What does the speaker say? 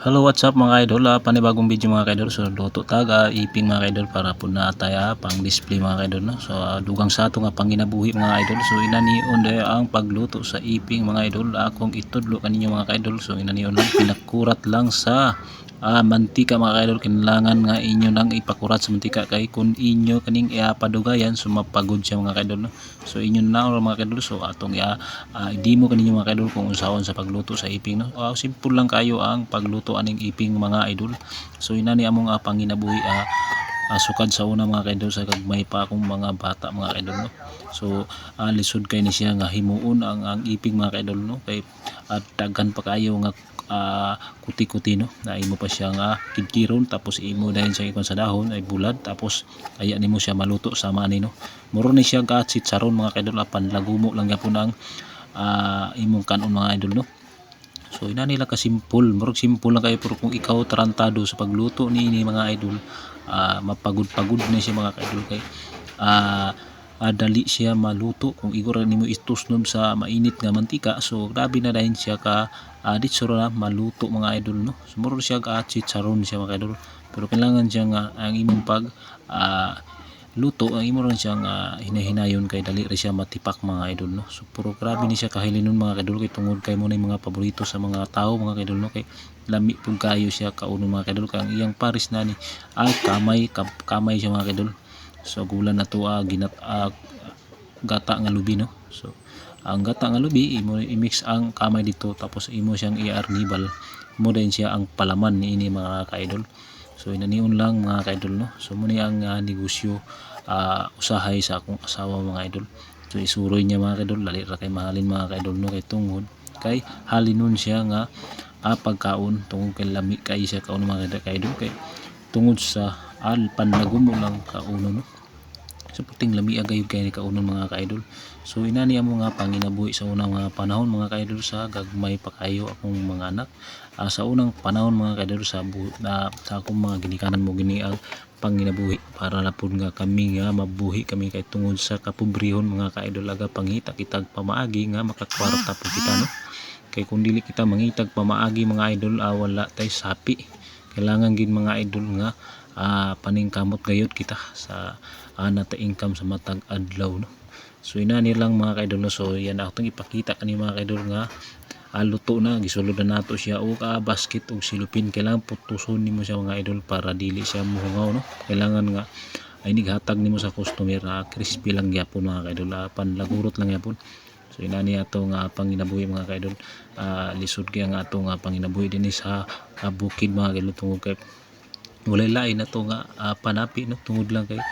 Hello, what's up mga idol? Ah, panibagong video mga idol. So, luto tag ah, iping mga idol para po na tayo pang display mga idol. No? So, ah, dugang sa ato nga panginabuhi mga idol. So, inanion dahil ang pagluto sa iping mga idol. Akong itudlo kaninyo mga idol. So, inanion lang pinakurat lang sa ah, mantika mga idol. Kinlangan nga inyo nang ipakurat sa mantika kay kung inyo kaning iapadugayan so mapagod siya mga idol. No? So, inyo na mga idol. So, atong ia uh, demo kaninyo mga idol kung unsahon sa pagluto sa iping. No? Uh, simple lang kayo ang pagluto aning iping mga idol. So, inani among uh, panginabuhi uh, uh, sukad sa una mga kaidol sa kagmay pa akong mga bata mga kaidol no? So uh, lisod kay ni siya nga himuon ang ang iping mga kaidol no? Kay at daghan pa kayo nga uh, kuti-kuti no? Na imo pa siya nga kidkiron tapos imo dahil sa ikon sa dahon ay bulad tapos aya nimo siya maluto sama ni no? Muro ni siya ka sitsaron mga kaidol apan lagumo lang gyapon ang uh, imong kanon mga idol no So ina nila ka simple, murag simple lang kayo pero kung ikaw tarantado sa pagluto ni ini mga idol, uh, mapagod-pagod na siya mga idol kay uh, uh, siya maluto. Kung igor nimo istusnom sa mainit nga mantika so grabe na dahil siya ka uh, ditso na maluto mga idol no? Sumuro siya ka chicharon siya mga idol pero kailangan siya nga ang imong pag uh, luto ang imo rin siyang uh, hinahinayon kay dali rin siya matipak mga idol no? So puro grabe ni siya kahilinon mga idol kay tungod kay mo na mga paborito sa mga tao mga idol no? Kay lami pug kayo siya kauno mga idol kay ang iyang paris na ni ay kamay kam, kamay siya mga idol. So gulan na to uh, ginat uh, gata nga lubi no? So ang gata nga lubi imo i-mix ang kamay dito tapos imo siyang i-arnibal. Mo din siya ang palaman ni ini mga ka-idol So inaniun lang mga ka-idol no. So muna ang uh, negosyo uh, usahay sa akong asawa mga idol. So isuroy niya mga ka-idol. Dali ra kay mahalin mga ka-idol no? Kay tungod. Kay halinon siya nga uh, pagkaon. Tungod kay lami kay siya kaon mga ka-idol kay tungod sa al panlagom lang kauno no sa puting lami agay kay kaunon mga ka-idol. So inani amo nga panginabuhi sa unang mga panahon mga ka-idol sa gagmay pa kayo akong mga anak. Uh, sa unang panahon mga ka-idol sa na, sa akong mga ginikanan mo gini ang panginabuhi para lapod nga kami nga mabuhi kami kay tungod sa kapobrehon mga ka-idol. Aga pangita kitag pamaagi nga makakwarta po kita no? Kay kung dili kita mangitag pamaagi mga idol uh, wala tay sapi. Kailangan gid mga idol nga uh, paningkamot gayud kita sa uh, nata income sa matag adlaw no? So inani lang mga kaidol so yan ako ipakita kani mga kaidol nga uh, luto na gisulod na nato siya o ka basket og silupin. Kailangan putuson nimo siya mga idol para dili siya muhungaw no? Kailangan nga ay nighatag nimo sa customer uh, crispy lang gyapon mga kaidol uh, panlagurot lang gyapon. So inani ato nga panginabuhi mga kaidol uh, lisod kaya nga ato nga panginabuhi din sa uh, bukid mga kaidol tungod kay walay lain na to nga uh, panapi no? Tungod lang kay